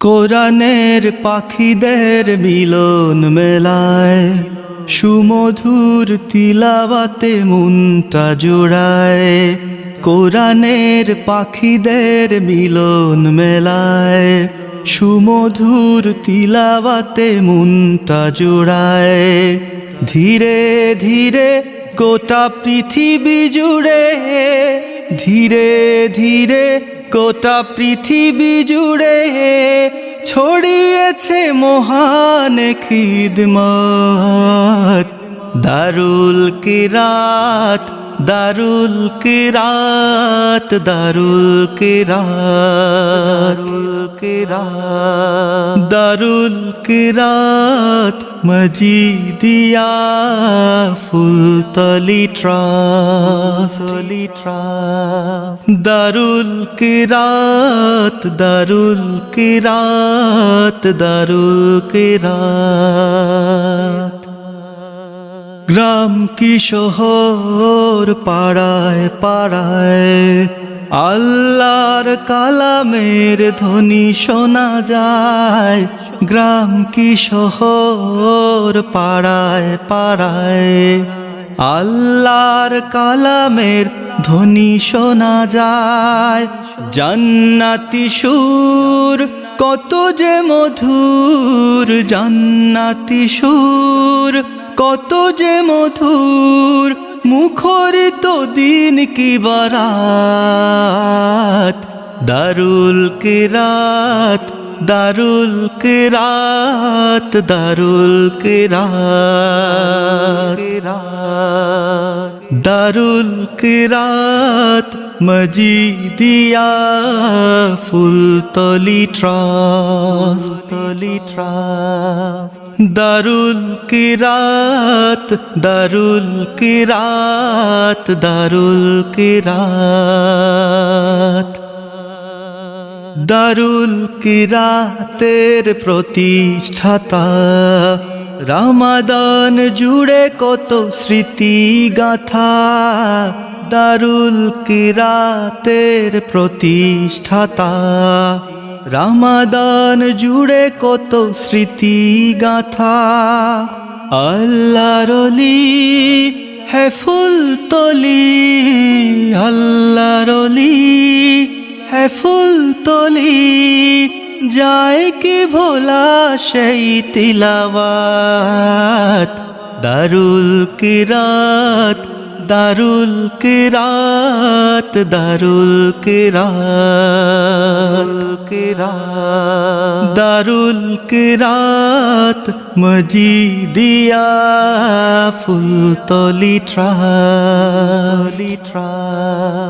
কোরআনের পাখিদের মিলন মেলায় সুমধুর তিলাবাতে মুনটা জোড়ায়। কোরআনের পাখিদের মিলন মেলায় সুমধুর তিলাবাতে মুনটা জোড়ায়। ধীরে ধীরে গোটা পৃথিবী জুড়ে, ধীরে ধীরে গোটা পৃথিবী জুড়ে ছড়িয়েছে মহান খিদমত। দারুল কিরাত দারুল কিরাত দারুল কিরাত কিরাত দারুল কিরাত, মজিদিয়া ফুলতলি ট্রাস তলি ট্রাস দারুল কিরাত দারুল কিরাত দারুল কিরাত। গ্রাম কি শহর? পাড়ায় পাড়ায়। আল্লাহর কালামের ধ্বনি শোনা যায়। গ্রাম কি শহর? পাড়ায় পাড়ায়। আল্লাহর কালামের ধ্বনি শোনা যায়। জান্নাতি সুর কত যে মধুর। জান্নাতি সুর কত যে মধুর মুখরিত দিন কি বারাত। দারুল কিরাত দারুল কিরাত দারুল কিরাত। দারুল কিরাত। মজিদিয়া ফুলতলি ট্রাস। তলি ট্রাস। দারুল কিরাত দারুল কিরাত দারুল কিরাত। দারুল কিরাতের প্রতিষ্ঠাতা রামাদান জুড়ে কত স্মৃতি গাথা দারুল কিরাতের প্রতিষ্ঠাতা। রামাদান জুড়ে কত স্মৃতি গাথা আল্লাহরলি হে ফুল তলি আল্লাহরলি হে ফুল তলি যায় কি ভোলা সেই তিলাবাত দারুল কিরাত দারুল কেরাত দারুল কেরাত। কিরাত দারুল কিরাত মজিদিয়া ফুলতলি ট্রা ট্রা